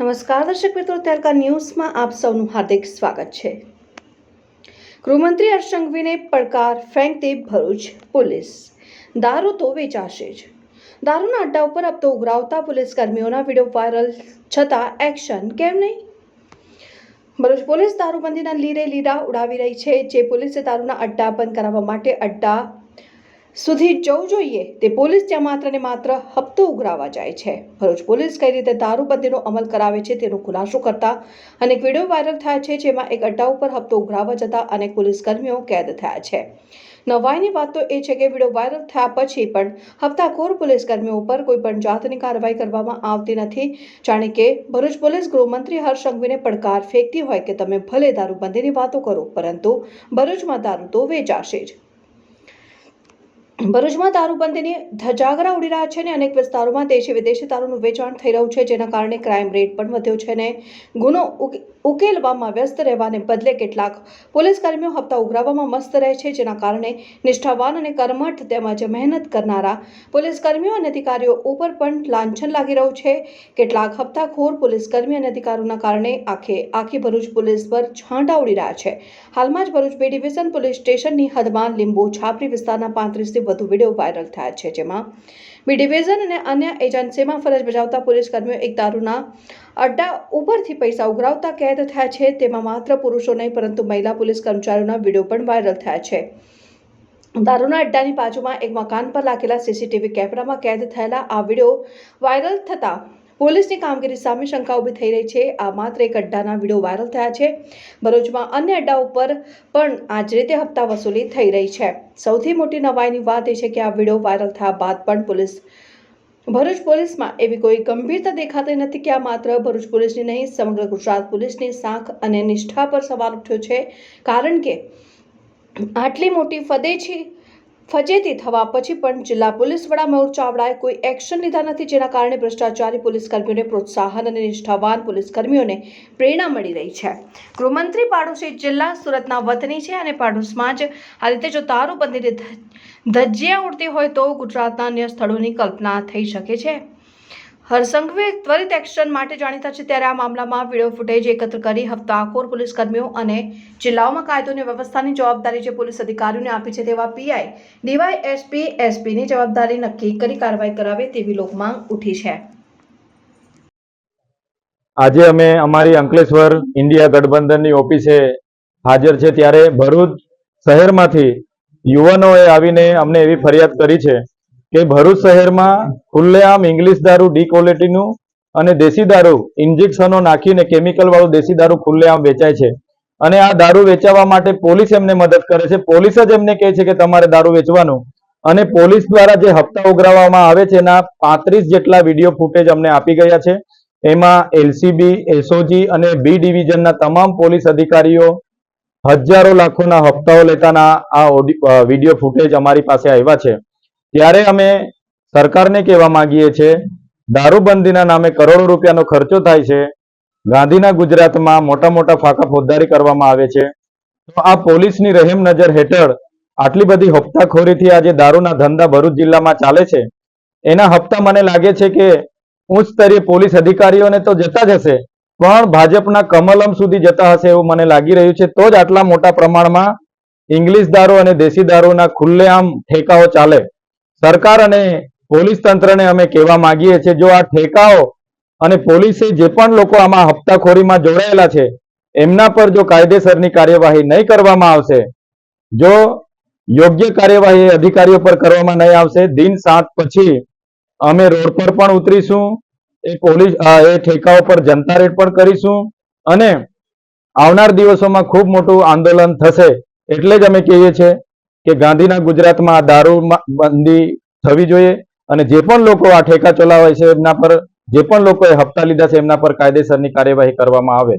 નમસ્કાર, દર્શક મિત્રો, ત્યારકા ન્યૂઝમાં આપ સૌનું હાર્દિક સ્વાગત છે. ગૃહમંત્રી હર્ષ સંઘવીને પડકાર ફેંકતી ભરૂચ પોલીસ. દારૂ તો વેચાશે જ. દારૂના અડ્ડા ઉપર હપ્તો ઉઘરાવતા પોલીસ કર્મીઓના વીડિયો વાયરલ, છતાં એક્શન કેમ નહીં? ભરૂચ પોલીસ દારૂબંધીના લીરે લીરા ઉડાવી રહી છે, જે પોલીસે દારૂના અડ્ડા બંધ કરાવવા માટે અડ્ડા સુધી જવું જોઈએ તે પોલીસ ત્યાં માત્ર ને માત્ર હપ્તો ઉઘરાવા જાય છે. ભરૂચ પોલીસ કઈ રીતે દારૂબંધીનો અમલ કરાવે છે તેનો ખુલાસો કરતા અનેક વીડિયો વાયરલ થયા છે જેમાં એક અડ્ડા ઉપર હપ્તો ઉઘરાવા જતા અનેક પોલીસ કર્મીઓ કેદ થયા છે. નવાઈની વાત તો એ છે કે વીડિયો વાયરલ થયા પછી પણ હપ્તાખોર પોલીસ કર્મીઓ ઉપર કોઈ પણ જાતની કાર્યવાહી કરવામાં આવતી નથી. જાણે કે ભરૂચ પોલીસ ગૃહમંત્રી હર્ષ સંઘવીને પડકાર ફેંકતી હોય કે તમે ભલે દારૂબંધીની વાતો કરો, પરંતુ ભરૂચમાં દારૂ તો વેચાશે જ. ભરૂચમાં દારૂબંધીની ધજાગરા ઉડી રહ્યા છે અને અનેક વિસ્તારોમાં દેશી વિદેશી દારૂનું વેચાણ થઈ રહ્યું છે, જેના કારણે ક્રાઇમ રેટ પણ વધ્યો છે અને ગુનો ઉક- ઉકેલવામાં વ્યસ્ત રહેવાને બદલે કેટલાક પોલીસ કર્મીઓ હપ્તા ઉઘરાવવામાં મસ્ત રહે છે, જેના કારણે નિષ્ઠાવાન અને કર્મઠ તેમજ મહેનત કરનારા પોલીસ કર્મીઓ અને અધિકારીઓ ઉપર પણ લાંછન લાગી રહ્યું છે. કેટલાક હપ્તાખોર પોલીસ કર્મી અને અધિકારીઓના કારણે આખે, આખી ભરૂચ પોલીસ પર છાંટા ઉડી રહ્યા છે. હાલમાં જ ભરૂચ બે ડિવિઝન પોલીસ સ્ટેશનની હદમાં લીંબુ છાપરી વિસ્તારના પાંત્રીસથી વધુ વીડિયો વાયરલ થયા છે. જેમાં બી ડિવિઝન અને અન્ય એજન્સીમાં ફરજ બજાવતા પોલીસ કર્મીઓ એક દારૂના અડ્ડા ઉપરથી પૈસા ઉઘરાવતા કેદ થયા છે. તેમાં માત્ર પુરુષો નહીં, પરંતુ મહિલા પોલીસ કર્મચારીઓના વીડિયો પણ વાયરલ થયા છે. દારૂના અડ્ડાની બાજુમાં એક મકાન પર લાગેલા સીસીટીવી કેમેરામાં કેદ થયેલા આ વીડિયો વાયરલ થતા પોલીસની કામગીરી સામે શંકા ઊભી થઈ રહી છે. આ માત્ર એક અડ્ડાના વીડિયો વાયરલ થયા છે. ભરૂચમાં અન્ય અડ્ડા ઉપર પણ આ જ રીતે હપ્તા વસૂલી થઈ રહી છે. સૌથી મોટી નવાઈની વાત એ છે કે આ વીડિયો વાયરલ થયા બાદ પણ પોલીસ, ભરૂચ પોલીસમાં એવી કોઈ ગંભીરતા દેખાતી નથી કે આ માત્ર ભરૂચ પોલીસની નહીં, સમગ્ર ગુજરાત પોલીસની સાંખ અને નિષ્ઠા પર સવાલ ઉઠ્યો છે. કારણ કે આટલી મોટી ફદેછી ફજેતી થવા પછી પણ જિલ્લા પોલીસ વડા મયુર ચાવડાએ કોઈ એક્શન લીધા નથી જેના કારણે ભ્રષ્ટાચારી પોલીસ કર્મીઓને પ્રોત્સાહન અને નિષ્ઠાવાન પોલીસ કર્મીઓને પ્રેરણા મળી રહી છે. ગૃહમંત્રી પાડોશી જિલ્લા સુરતના વતની છે અને પાડોશમાં જ આ રીતે જો દારૂબંધીની ધ- ધજ્જિયા ઉડતી હોય તો ગુજરાતના અન્ય સ્થળોની કલ્પના થઈ શકે છે. હરસંઘવી ત્વરિત એક્શન માટે જાણીતા છે ત્યારે આ મામલામાં વીડિયો ફૂટેજ એકત્ર કરી હપ્તાખોર પોલીસ કર્મીઓ અને જિલ્લાઓમાં કાયદો અને વ્યવસ્થાની જવાબદારી જે પોલીસ અધિકારીઓને આપી છે તેવા પીઆઈ, ડીવાય એસપી, એસપીની જવાબદારી નક્કી કરી કાર્યવાહી કરાવે તેવી લોકમાંગ ઉઠી છે. આજે અમે અમારી અંકલેશ્વર ઇન્ડિયા ગઠબંધનની ઓફિસે હાજર છે ત્યારે ભરૂચ શહેરમાંથી યુવાનોએ આવીને અમને એવી ફરિયાદ કરી છે કે ભરૂચ શહેરમાં ખુલ્લેઆમ ઇંગ્લિશ દારૂ ડી ક્વોલિટીનું અને દેશી દારૂ, ઇન્જેક્શનો નાખીને કેમિકલ વાળું દેશી દારૂ ખુલ્લેઆમ વેચાય છે. અને આ દારૂ વેચાવા માટે પોલીસ એમને મદદ કરે છે. પોલીસ જ એમને કહે છે કે તમારે દારૂ વેચવાનું. અને પોલીસ દ્વારા જે હપ્તા ઉઘરાવવામાં આવે છે, એના પાંત્રીસ જેટલા વીડિયો ફૂટેજ અમને આપી ગયા છે. એમાં એલસીબી, એસઓજી અને બી ડિવિઝનના તમામ પોલીસ અધિકારીઓ હજારો લાખોના હપ્તાઓ લેતાના આ વીડિયો ફૂટેજ અમારી પાસે આવ્યા છે. ત્યારે અમે સરકારને કહેવા માંગીએ છીએ, દારૂબંધીના નામે કરોડો રૂપિયાનો ખર્ચો થાય છે. ગાંધીના ગુજરાતમાં મોટા મોટા ફાંકા ફોજદારી કરવામાં આવે છે. તો આ પોલીસની રહેમ નજર હેઠળ આટલી બધી હપ્તાખોરીથી આજે દારૂના ધંધા ભરૂચ જિલ્લામાં ચાલે છે. એના હપ્તા મને લાગે છે કે ઉચ્ચ સ્તરીય પોલીસ અધિકારીઓને તો જતા જ હશે, પણ ભાજપના કમલમ સુધી જતા હશે એવું મને લાગી રહ્યું છે. તો જ આટલા મોટા પ્રમાણમાં ઇંગ્લિશ દારૂ અને દેશી દારૂના ખુલ્લેઆમ ઠેકાઓ ચાલે. સરકાર અને પોલીસ તંત્રને અમે કહેવા માંગીએ છીએ, જો આ ઠેકાઓ અને પોલીસે જે પણ લોકો આમાં હપ્તાખોરીમાં જોડાયેલા છે, એમના પર જો કાયદેસરની કાર્યવાહી નહીં કરવામાં આવશે, જો યોગ્ય કાર્યવાહી અધિકારીઓ પર કરવામાં નહીં આવશે, દિન સાત પછી અમે રોડ પર પણ ઉતરીશું, એ પોલીસ એ ઠેકાઓ પર જનતા રેડ પણ કરીશું અને આવનાર દિવસોમાં ખૂબ મોટું આંદોલન થશે, એટલે જ અમે કહીએ છીએ કે ગાંધીના ગુજરાતમાં દારૂ બંધી થવી જોઈએ અને જે પણ લોકો આ ઠેકા ચલાવે છે એમના પર, જે પણ લોકોએ હપ્તા લીધા છે એમના પર કાયદેસરની કાર્યવાહી કરવામાં આવે.